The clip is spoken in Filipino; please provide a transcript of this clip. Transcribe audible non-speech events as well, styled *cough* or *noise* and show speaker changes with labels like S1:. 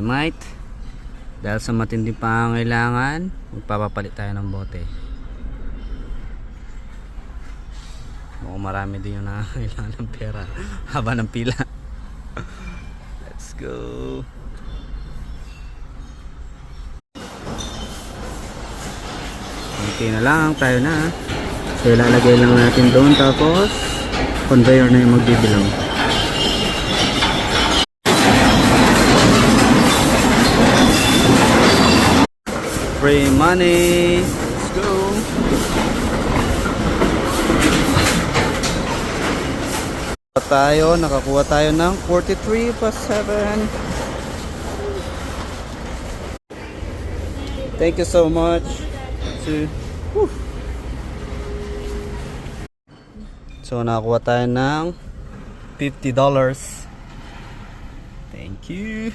S1: Mate. Dahil sa matinding pangangailangan, magpapapalit tayo ng bote. Mukhang marami din yung nangangailangan ng pera *laughs* haba ng pila. *laughs* Let's go. Okay na lang, tayo na. So ilalagay lang natin doon tapos conveyor na yung magbibilang. Free money. Let's go. tayo, nakakuha tayo ng 43 plus 7. Thank you so much. Whew. so nakakuha tayo ng $50. Thank you.